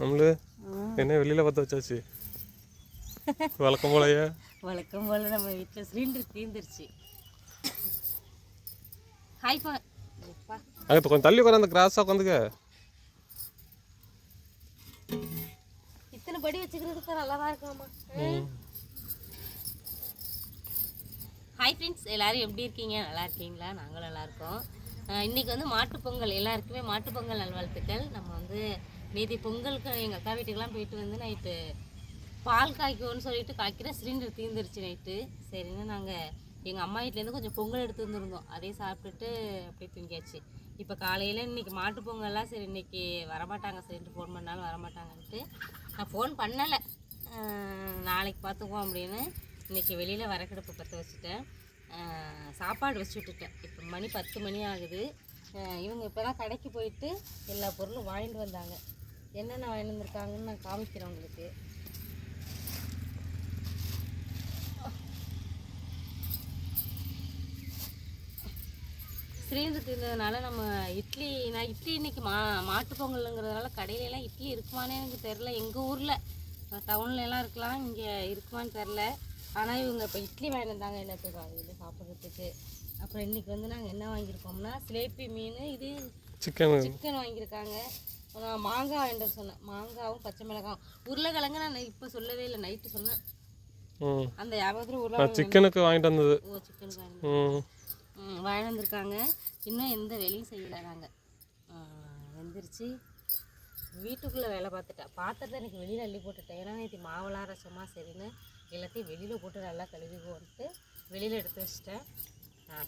நம்மளு என்ன வெளியில் பற்ற வச்சாச்சு. வழக்கம் போலயே. வழக்கம் போல் நம்ம வீட்டில் சிலிண்டர் தீர்ந்துருச்சு ஹாய் பா. அங்கே இப்போ கொஞ்சம் தள்ளி உட்கார அந்த கிராஸாக உட்காந்துக்க. இத்தனை படி வச்சுக்கிறதுக்கு நல்லா தான் இருக்குமாம்மா ஹாய் ஃப்ரெண்ட்ஸ் எல்லாரும் எப்படி இருக்கீங்க? நல்லா இருக்கீங்களா? நாங்களும் நல்லா இருக்கோம். அஹ் இன்னைக்கு வந்து மாட்டுப் பொங்கல். எல்லாருக்குமே மாட்டுப் பொங்கல் நல்வாழ்த்துக்கள். நம்ம வந்து நேற்று பொங்கலுக்கு எங்கள் அக்கா வீட்டுக்கெல்லாம் போயிட்டு வந்து நைட்டு பால் காய்க்கும்னு சொல்லிட்டு காய்க்கிற சிலிண்டர் தீர்ந்துருச்சு நைட்டு. சரின்னு நாங்கள் எங்கள் அம்மா வீட்டிலேருந்து கொஞ்சம் பொங்கல் எடுத்து வந்துருந்தோம். அதையும் சாப்பிட்டுட்டு அப்படியே தூங்கியாச்சு. இப்போ காலையில் இன்னைக்கு மாட்டு பொங்கல்லாம் சரி இன்னைக்கு வரமாட்டாங்க சரின்ட்டு ஃபோன் பண்ணாலும் வரமாட்டாங்கன்ட்டு நான் ஃபோன் பண்ணலை. நாளைக்கு பார்த்துக்குவோம் அப்படின்னு இன்னைக்கு வெளியில் வரக்கடுப்பு பற்ற வச்சுட்டேன். சாப்பாடு வச்சு விட்டுட்டேன். இப்போ மணி பத்து மணி ஆகுது. இவங்க இப்போ தான் கடைக்கு போயிட்டு எல்லா பொருளும் வாங்கிட்டு வந்தாங்க. என்னென்ன வாங்கிட்டு வந்திருக்காங்கன்னு நான் காமிக்கிறேன் உங்களுக்கு. சிலிண்டர் தீர்ந்ததுனால நம்ம இட்லி நான் இட்லி இன்னைக்கு மா மாட்டு பொங்கலுங்கிறதுனால கடையில எல்லாம் இட்லி இருக்குமானே எனக்கு தெரில எங்கள் ஊரில் டவுன்ல எல்லாம் இருக்கலாம் இங்கே இருக்குமான்னு தெரில ஆனால் இவங்க இப்போ இட்லி வாங்கிட்டு வந்தாங்க எல்லாத்துக்கும் காலையில் சாப்பிட்றதுக்கு. அப்புறம் இன்னைக்கு வந்து நாங்கள் என்ன வாங்கியிருக்கோம்னா சிலேப்பி மீன் இது சிக்கன் சிக்கன் வாங்கியிருக்காங்க. நான் மாங்காய் வாங்கிட்டு வர சொன்னேன். மாங்காவும் பச்சை மிளகாவும். உருளைக்கிழங்கு நான் இப்போ சொல்லவே இல்லை. நைட்டு சொன்னேன். அந்த வியாபாரத்தில் உருளை சிக்கனுக்கு வாங்கிட்டு வந்தது. ஓ சிக்கன் வாங்கி ம். ம், வாங்கிட்டு வந்திருக்காங்க. இன்னும் எந்த வேலையும் செய்யலை நாங்கள் வெந்துருச்சு வீட்டுக்குள்ளே வேலை பார்த்துட்டேன் பாத்திரத்தை எனக்கு வெளியில் அள்ளி போட்டுட்டேன். ஏன்னா நேற்று மாவெல்லாம் ரசமாக சரின்னு எல்லாத்தையும் வெளியில் போட்டு நல்லா கழுவிக்குவோன்ட்டு வெளியில் எடுத்து வச்சுட்டேன்.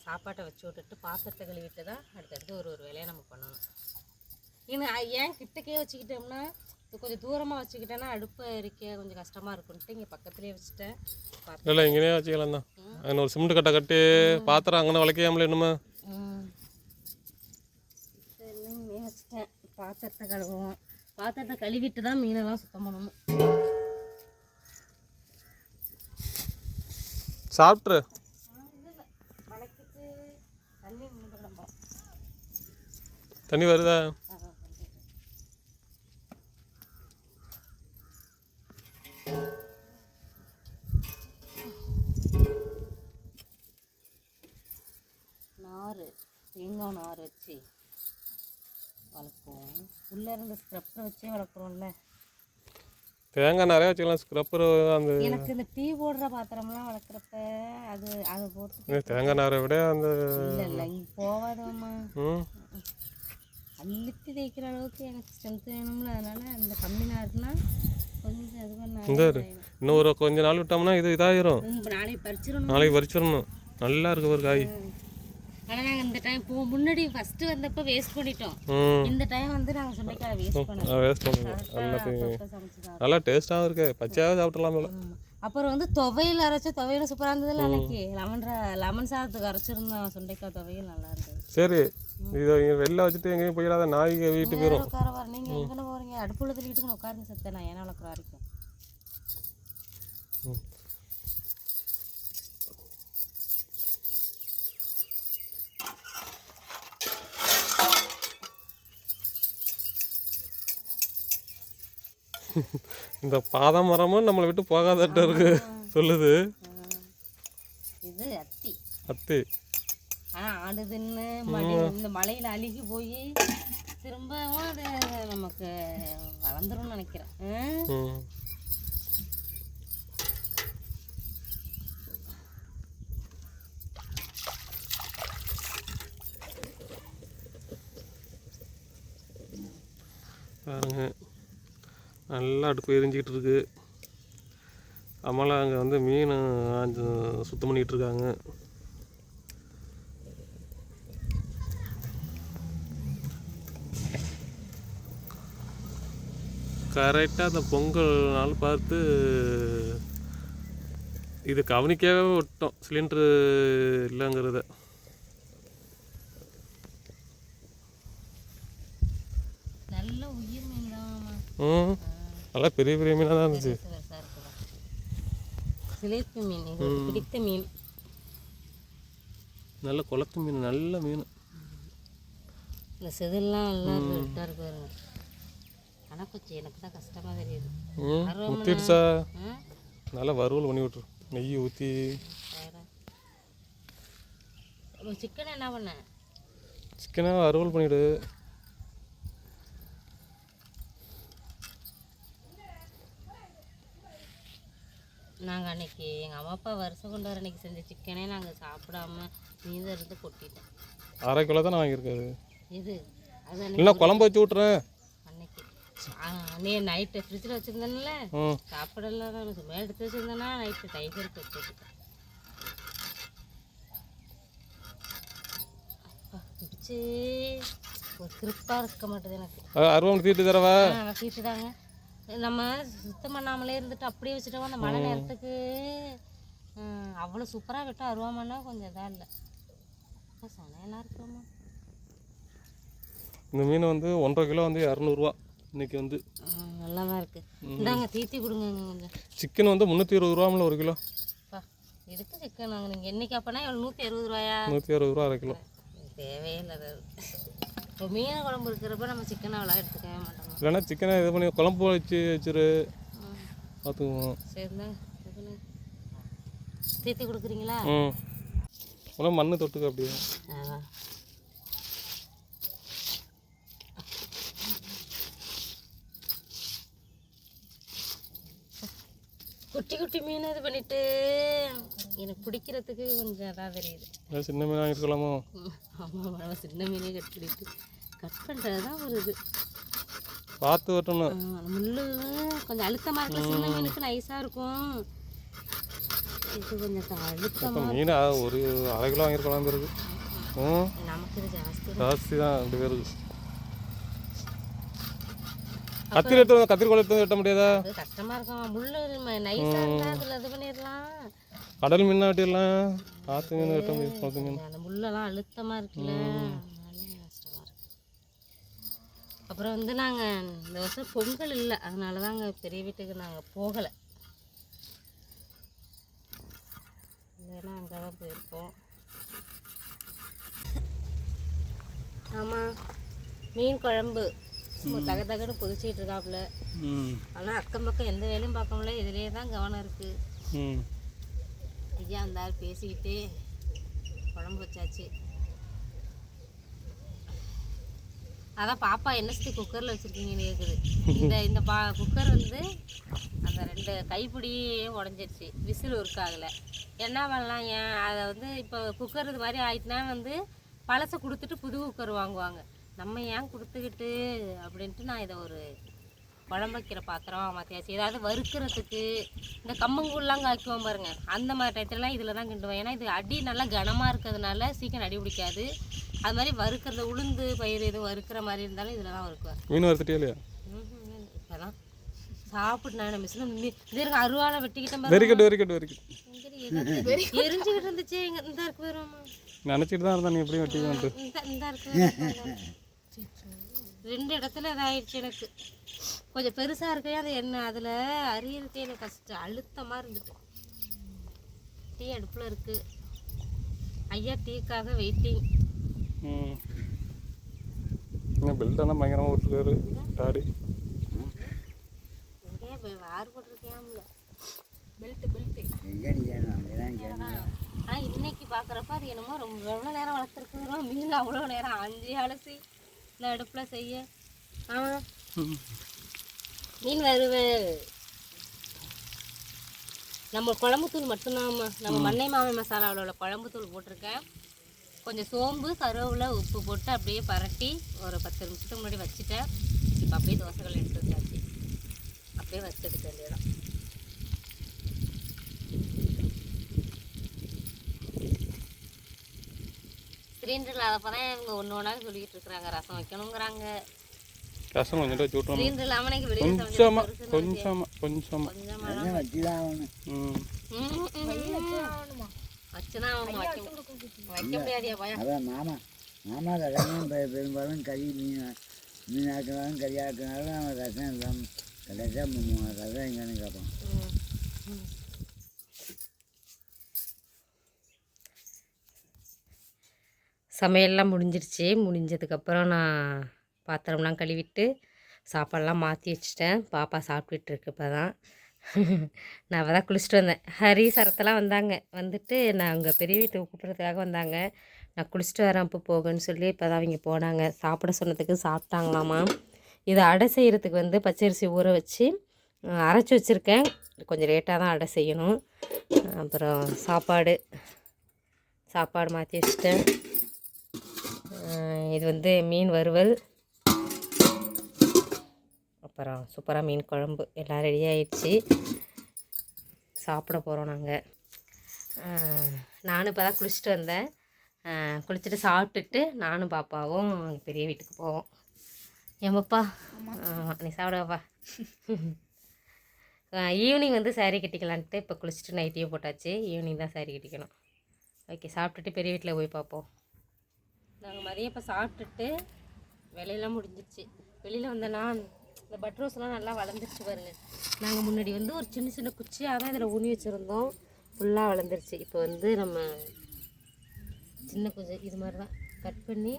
சாப்பாட்டை வச்சு விட்டுட்டு பாத்திரத்தை கழுவிட்டு தான் அடுத்தடுத்து ஒரு ஒரு வேலையை நம்ம பண்ணணும். இன்னும் ஏன் கிட்டக்கே வச்சுக்கிட்டோம்னா கொஞ்சம் தூரமாக வச்சுக்கிட்டேன்னா அடுப்பை எரிக்க கொஞ்சம் கஷ்டமாக இருக்குன்ட்டு இங்கே பக்கத்துலேயே வச்சுட்டேன். இல்லை இங்கேயே வச்சுக்கலாம் தான் அங்கே ஒரு சிமெண்ட் கட்டை கட்டி பாத்திரம் அங்கே வளைக்காமல என்னமா ம். சரி, மீன் வச்சுட்டேன். பாத்திரத்தை கழுவுவோம். பாத்திரத்தை கழுவிட்டு தான் மீனெல்லாம் சுத்தம் பண்ணணும். சாப்பிட்ரு வளைக்கிட்டு தண்ணி நின்றுடம்பா தண்ணி வருதா? தேங்காய் நார் வச்சு வளர்ப்போம். உள்ளே இருந்த ஸ்க்ரப்பரை வச்சே வளர்க்குறோம்ல. தேங்காய் நிறையா வச்சுக்கலாம். ஸ்க்ரப்பர் அந்த எனக்கு இந்த டீ போடுற பாத்திரம்லாம் வளர்க்குறப்ப அது அது போட்டு தேங்காய் நாரை விட அந்த இல்லை இல்லை. இங்கே போகாதம்மா. அழுத்தி தேய்க்கிற அளவுக்கு எனக்கு ஸ்ட்ரென்த் வேணும்ல. அதனால அந்த கம்மி நேரம்னா கொஞ்சம் இது பண்ண. இன்னும் ஒரு கொஞ்ச நாள் விட்டோம்னா இது இதாயிரும். நாளைக்கு பறிச்சிடணும். நாளைக்கு பறிச்சிடணும். நல்லா இருக்கு ஒரு காய். ஆனால் நாங்கள் இந்த டைம் போ முன்னாடி ஃபஸ்ட்டு வந்தப்போ வேஸ்ட் பண்ணிட்டோம். இந்த டைம் வந்து நாங்கள் சுண்டைக்காய் வேஸ்ட் பண்ணோம். வேஸ்ட் சாப்பிட்டோம். நல்லா டேஸ்ட்டாகவும் இருக்கு. பச்சையாகவே சாப்பிடலாம் போல. அப்புறம் வந்து துவையல் அரைச்ச துவையல் சூப்பராக இருந்ததுல அன்னைக்கு. லெமன் லெமன் சாதத்துக்கு அரைச்சிருந்தோம். சுண்டைக்காய் துவையல் நல்லா இருந்தது. சரி. இதை வெளில வச்சுட்டு எங்கேயும் போயிடாத. நாய்க்கு வீட்டுக்கு போயிடும் உட்கார வர நீங்கள் எங்கே போகிறீங்க அடுப்புல தள்ளிட்டு உட்கார்ந்து செத்தேன் நான். ஏன்னா வளர்க்குற வரைக்கும்? இந்த பாதாம் மரமும் நம்மளை விட்டு போகாதட்ட இருக்கு. சொல்லுது. இது அத்தி. அத்தி. ஆனால் ஆடுதுன்னு மடி இந்த மலையில் அழுகி போய் திரும்பவும் அது நமக்கு வளர்ந்துரும்னு நினைக்கிறேன். பாருங்க. நல்லா அடுப்பு எரிஞ்சிக்கிட்டு இருக்கு அம்மாலாம் அங்கே வந்து மீன் ஆஞ்சு சுத்தம் பண்ணிக்கிட்டு இருக்காங்க கரெக்டாக அந்த பொங்கல் நாள் பார்த்து இது கவனிக்கவே விட்டோம். சிலிண்டரு இல்லைங்கிறத. நல்ல உயிர் ம். நல்லா பெரிய பெரிய மீனாக தான் இருந்துச்சு. சிலேப்பி மீன் பிடித்த மீன். நல்ல குளத்து மீன் நல்ல மீன். இந்த செதில்லாம் நல்லா இதாக இருக்கு பாருங்க. ஆனால் ஆனால் கொஞ்சம் எனக்கு தான் கஷ்டமாக தெரியுது. ஊற்றிடுச்சா நல்லா வறுவல் பண்ணி விட்ரு நெய் ஊற்றி சிக்கன் என்ன பண்ண? சிக்கனை வறுவல் பண்ணிவிடு நாங்கள் அன்னைக்கு எங்கள் அம்மா அப்பா வருஷம் கொண்டு வர அன்னைக்கு செஞ்ச சிக்கனே நாங்கள் சாப்பிடாம மீதம் இருந்து கொட்டிட்டேன் அரை கிலோ தான் வாங்கியிருக்காது இது அது இல்லைன்னா குழம்பு வச்சு விட்றேன் அன்னைக்கு. நைட்டு ஃப்ரிட்ஜில் வச்சுருந்தேன்ல. சாப்பிடலாம் சும்மா எடுத்து வச்சுருந்தேன்னா நைட்டு டைகருக்கு பிடிச்சி ஒரு கிருப்பாக இருக்க மாட்டேது எனக்கு. அருவாமனை தீட்டு தரவா? வசிட்டு தாங்க நம்ம சுத்தம் பண்ணாமலே இருந்துட்டு அப்படியே வச்சுட்டோம் அந்த மழை நேரத்துக்கு அவ்வளோ சூப்பராக விட்டோம் அருவாமன்னா கொஞ்சம் இதாக இல்லை. சனையெல்லாம் இருக்கோமா இந்த மீன் வந்து ஒன்றரை கிலோ வந்து இரநூறுவா இன்னைக்கு வந்து. நல்லா தான் இருக்குது இந்தாங்க தீத்தி கொடுங்க கொஞ்சம். சிக்கன் வந்து முந்நூற்றி இருபது ரூபாமில் ஒரு கிலோ. பா இதுக்கு சிக்கன் வாங்க நீங்கள் என்னைக்கு அப்போனா எவ்வளோ நூற்றி அறுபது ரூபாயா? நூற்றி அறுபது ரூபா அரை கிலோ. தேவையே இல்லை அது. இப்போ மீன் குழம்பு இருக்கிறப்ப நம்ம சிக்கன் அவ்வளோ எடுத்துக்கவே மாட்டோம்? இல்லைன்னா சிக்கனை இது பண்ணி குழம்பு வச்சு வச்சிரு. பார்த்துக்குவோம். சரி இந்தாங்க இது பண்ணுங்க. தீத்தி கொடுக்குறீங்களா? ம். அவ்வளோ மண்ணு தொட்டுக்க அப்படியே. குட்டி குட்டி மீன் இது பண்ணிட்டு. எனக்கு பிடிக்கிறதுக்கு கொஞ்சம் அதான் தெரியுது. சின்ன மீன் வாங்கியிருக்கலாமோ ம், ஆமா நம்ம சின்ன மீனே கட் பண்ணிட்டு. கட் பண்ணுறது தான் ஒரு இது. பார்த்து அந்த முள்ளு கொஞ்சம் அழுத்தமாக இருக்கிற சின்ன மீனுக்கு நைஸாக இருக்கும். இது கொஞ்சம் த- அழுத்தமா மீன் ஒரு அரை கிலோ வாங்கியிருக்கலாம் ம். நமக்கு ஜாஸ்தி ஜாஸ்தி தான் ரெண்டு பேருக்கு. கத்திரி எடுத்து வந்து கத்திரி கோல் எடுத்து வெட்ட முடியாதா? அது கஷ்டமாக இருக்கும். முள்ளு நைஸாக இருந்தால் அதில் இது பண்ணிடலாம். கடல் மீன் வெட்டிடலாம் ஆற்று மீன் வெட்ட முடியும் குளத்து மீன். அந்த முள்ளெல்லாம் அழுத்தமாக இருக்குல்ல. அப்புறம் வந்து நாங்கள் இந்த வருஷம் பொங்கல் இல்லை. அதனால தாங்க பெரிய வீட்டுக்கு நாங்கள் போகலை. இல்லைன்னா அங்கே தான் போயிருப்போம். ஆமாம் மீன் குழம்பு. தக தகன்னு கொதிச்சிட்டு இருக்காப்புல. ம். ஆனால் அக்கம் பக்கம் எந்த வேலையும் பார்க்க முடியல. இதுலேயே தான் கவனம் இருக்குது ம். ஐயா இருந்தாரு பேசிக்கிட்டு குழம்பு வச்சாச்சு. அதான் பாப்பா என்ன சுற்றி குக்கரில் வச்சுருக்கீங்கன்னு கேட்குது இந்த இந்த பா குக்கர் வந்து அந்த ரெண்டு கைப்பிடியே உடஞ்சிருச்சு. விசில் ஒர்க் ஆகலை. என்ன பண்ணலாம் ஏன்? அதை வந்து இப்போ குக்கர் இது மாதிரி ஆயிட்டுனா வந்து பழசை கொடுத்துட்டு புது குக்கர் வாங்குவாங்க. நம்ம ஏன் கொடுத்துக்கிட்டு அப்படின்ட்டு நான் இதை ஒரு குழம்பு வைக்கிற பாத்திரம் மாற்றியாச்சு ஏதாவது வறுக்கிறதுக்கு இந்த கம்மங்கூழ்லாம் காய்க்குவோம் பாருங்க. அந்த மாதிரி டயத்துலலாம் இதில் தான் கிண்டுவேன். ஏன்னா இது அடி நல்லா கனமாக இருக்கிறதுனால சீக்கிரம் அடி பிடிக்காது. அது மாதிரி வறுக்கிறது உளுந்து பயிர் எதுவும் வறுக்கிற மாதிரி இருந்தாலும் இதில் தான் வறுக்குவேன். மீன் வறுத்துட்டே இல்லையா? இப்போலாம் சாப்பிட்டு நான் மிஷினில் இதற்கு அருவாலை வெட்டிக்கிட்டேன். வெறிக்கட்டு வெறிக்கட்டு வெறிக்கட்டு. எரி- எரிஞ்சுக்கிட்டு இருந்துச்சு. எங்க இந்த இருக்கு நினச்சிட்டு தான் இருந்தா நீ எப்படியும் இருக்கு ரெண்டு இடத்துல இதாயிடுச்சு எனக்கு. கொஞ்சம் பெருசாக இருக்கே அது என்ன அதில் அரியறதுக்கே எனக்கு கஷ்டம் அழுத்தமாக இருந்துட்டு. டீ அடுப்பில் இருக்கு. ஐயா டீக்காக வெயிட்டிங் ம். இன்னும் பெல்ட்டெல்லாம் பயங்கரமாக விட்டுருக்காரு டாடி. எங்கேயா போய் வார் போட்டிருக்கியாம்ல பெல்ட் பெல்ட்டு ஆனால் இன்னைக்கு பார்க்குறப்ப அது என்னமோ ரொம்ப எவ்வளோ நேரம் வளர்த்துருக்குறோம் மீன் அவ்வளோ நேரம் அஞ்சு அலசி. இந்த அடுப்பில் செய்ய. ஆமாம் மீன் வறுவல். நம்ம குழம்புத்தூள் மட்டும்தான்மா நம்ம மண்ணை மாவை மசாலாவில் உள்ள குழம்புத்தூள் போட்டிருக்கேன். கொஞ்சம் சோம்பு கருவேப்பிலை உப்பு போட்டு அப்படியே பரட்டி ஒரு பத்து நிமிஷத்துக்கு முன்னாடி வச்சுட்டேன். இப்போ அப்படியே தோசைகள் எடுத்து வச்சாச்சு. அப்படியே வச்சதுக்கு வேண்டியதான் சிலிண்டர் இல்லாதப்போ தான் இவங்க ஒன்று ஒன்றா சொல்லிக்கிட்டு இருக்கிறாங்க. ரசம் வைக்கணுங்கிறாங்க. ரசம் கொஞ்சம் வச்சு சிலிண்டர் இல்லாமல் எனக்கு வெளியே கொஞ்சமா கொஞ்சமா கொஞ்சமா. கொஞ்சமாக ம். வச்சுதான் அவங்க வைக்க வைக்க முடியாதியா பயம். அதான் மாமா மாமா ரசம் பெ- பெரும்பாலும் கறி மீன் மீன் ஆக்கினாலும் கறி ஆக்கினாலும் அவன் ரசம் இல்லாமல் கடைசியாக ரசம் எங்கன்னு கேட்பான். சமையல்லாம் முடிஞ்சிருச்சு. முடிஞ்சதுக்கப்புறம் நான் பாத்திரம்லாம் கழுவிட்டு சாப்பாடெல்லாம் மாற்றி வச்சுட்டேன். பாப்பா சாப்பிட்டுட்டு இருக்கு இப்போ தான் நான் அப்போ தான் குளிச்சுட்டு வந்தேன். ஹரி சரத்தெல்லாம் வந்தாங்க. வந்துட்டு நான் அங்கே பெரிய வீட்டுக்கு கூப்பிட்றதுக்காக வந்தாங்க. நான் குளிச்சுட்டு வரேன் அப்போ போகன்னு சொல்லி இப்போ தான் அவங்க போனாங்க. சாப்பிட சொன்னதுக்கு சாப்பிட்டாங்களாமா. இதை அடை செய்கிறதுக்கு வந்து பச்சரிசி ஊற வச்சு அரைச்சி வச்சுருக்கேன். கொஞ்சம் லேட்டாக தான் அடை செய்யணும். அப்புறம் சாப்பாடு சாப்பாடு மாற்றி வச்சுட்டேன். இது வந்து மீன் வறுவல். அப்புறம் சூப்பராக மீன் குழம்பு. எல்லாம் ரெடி ஆயிடுச்சு. சாப்பிட போகிறோம் நாங்கள் நானும் இப்போ தான் குளிச்சுட்டு வந்தேன். குளிச்சுட்டு சாப்பிட்டுட்டு நானும் பாப்பாவும் பெரிய வீட்டுக்கு போவோம். ஏமாப்பா நீ சாப்பிடவாப்பா ஈவினிங் வந்து saree கட்டிக்கலான்ட்டு இப்போ குளிச்சுட்டு நைட்டியும் போட்டாச்சு. ஈவினிங் தான் saree கட்டிக்கணும். ஓகே சாப்பிட்டுட்டு பெரிய வீட்டில் போய் பார்ப்போம் நாங்கள் மதியம் இப்போ சாப்பிட்டுட்டு வேலையெல்லாம் முடிஞ்சிருச்சு. வெளியில் வந்தேன்னா இந்த பட் ரோஸ்லாம் நல்லா வளர்ந்துருச்சு பாருங்க. நாங்கள் முன்னாடி வந்து ஒரு சின்ன சின்ன குச்சியாக தான் இதில் ஊனி வச்சுருந்தோம். ஃபுல்லாக வளர்ந்துருச்சு. இப்போ வந்து நம்ம சின்ன குச்சி இது மாதிரி தான் கட் பண்ணி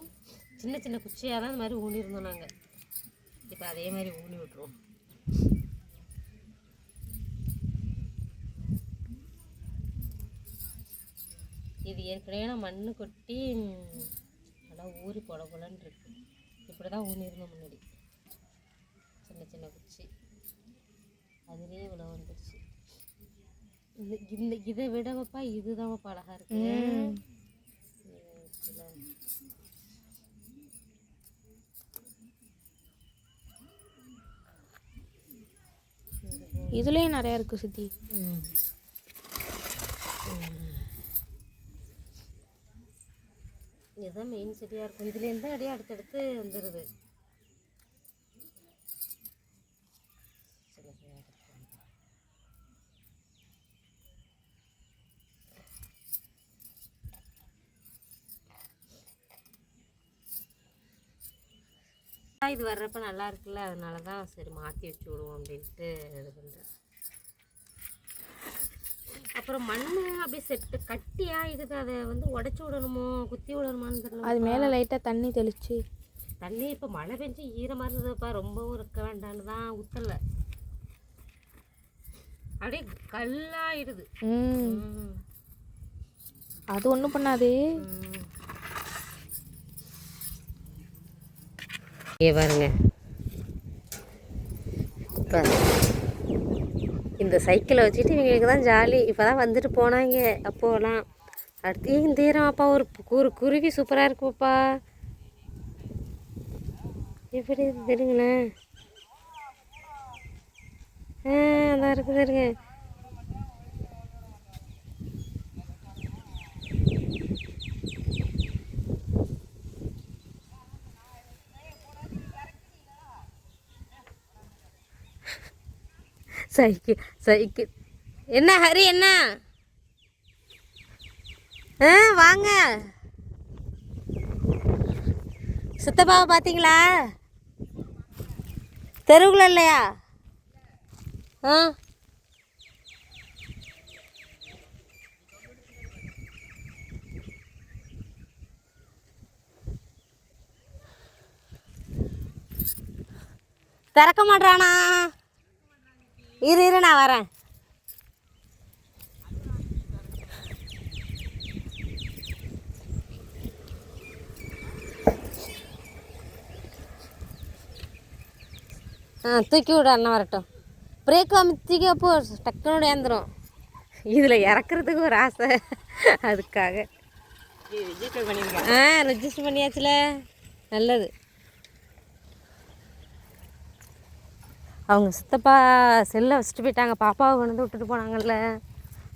சின்ன சின்ன குச்சியாக தான் இந்த மாதிரி ஊனியிருந்தோம் நாங்கள் இப்போ அதே மாதிரி ஊனி விட்ருவோம் இது ஏற்கனவே நான் மண் கொட்டி ஊறி பொல பொலன்னு இருக்கு. இப்படி தான் ஊனியிருந்தோம் முன்னாடி. சின்ன சின்ன குச்சி. அதுலேயே இவ்வளோ வந்துருச்சு. இந்த இந்த இதை விடவப்பா இதுதான் அழகா இருக்கு. இதுலேயும் நிறையா இருக்குது சித்தி ம். இதுதான் மெயின் செடியாக இருக்கும். இதுலேருந்து அப்படியே அடுத்தடுத்து வந்துடுது இது வர்றப்ப நல்லா இருக்குல்ல அதனால தான் சரி மாற்றி வச்சு விடுவோம் அப்படின்ட்டு இது பண்ணுறேன் அப்புறம் மண் அப்படியே செட்டு கட்டியா இருக்குது அதை வந்து உடச்சி விடணுமோ குத்தி விடணுமான்னு தெரியல. அது மேலே லைட்டாக தண்ணி தெளிச்சு. தண்ணி இப்போ மழை பெஞ்சு ஈரமாக இருந்ததுப்பா ரொம்பவும் இருக்க வேண்டான்னு தான் ஊற்றல அப்படியே கல்லாயிடுது. அது ஒன்றும் பண்ணாது. பாருங்க. இப்போ இந்த சைக்கிளை வச்சுட்டு இவங்களுக்கு தான் ஜாலி இப்போ தான் வந்துட்டு போனாங்க. அப்போலாம் அடுத்து தீரம் அப்பா? ஒரு குரு குருவி சூப்பராக இருக்குப்பா. எப்படி தெரியுங்களேன் ஆ அதான் இருக்குது இருங்க சைக்கு சைக்கு. என்ன ஹரி என்ன? ஆ வாங்க. சித்தப்பாவை பார்த்தீங்களா? தெருவுக்குள்ள இல்லையா? ஆ. திறக்க மாட்றானா? இரு இரு நான் வரேன். ஆ தூக்கி விடு அண்ணன் வரட்டும். பிரேக் அமுத்திக்க அப்போ டக்குனு ஏந்துரும். இதில் இறக்குறதுக்கு ஒரு ஆசை. அதுக்காக. ஆ ரெஜிஸ்டர் பண்ணியாச்சுல. நல்லது. அவங்க சித்தப்பா செல்லை வச்சுட்டு போயிட்டாங்க. பாப்பாவை கொண்டு வந்து விட்டுட்டு போனாங்கல்ல.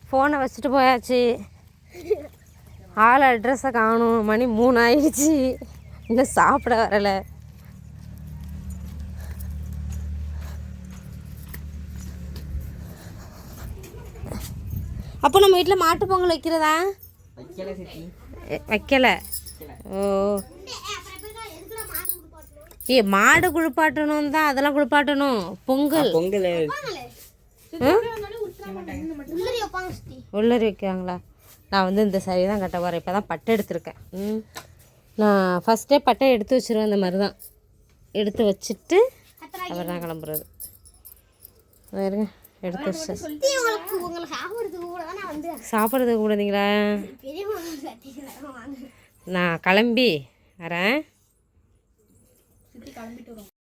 ஃபோனை வச்சுட்டு போயாச்சு. ஆள் அட்ரஸை காணும். மணி மூணு ஆயிடுச்சு இன்னும் சாப்பிட வரலை. அப்போ நம்ம வீட்டில் மாட்டு பொங்கல் வைக்கிறதா? வைக்கல. ஓ. ஏ மாடு குளிப்பாட்டணும் தான் அதெல்லாம் குளிப்பாட்டணும். பொங்கல். பொங்கல். உள்ளரி வைக்கிறாங்களா? நான் வந்து இந்த சரி தான் கட்ட போகிறேன் இப்போ தான் பட்டை எடுத்திருக்கேன். ம். நான் ஃபஸ்ட்டே பட்டை எடுத்து வச்சிருவேன் இந்த மாதிரி தான். எடுத்து வச்சுட்டு அவர் தான் கிளம்புறது. இருங்க. எடுத்து வச்சு சாப்பிட்றதுக்கு கூட தான் நான் வந்து சாப்பிட்றதுக்கு கூடதீங்களா பெரியம்மா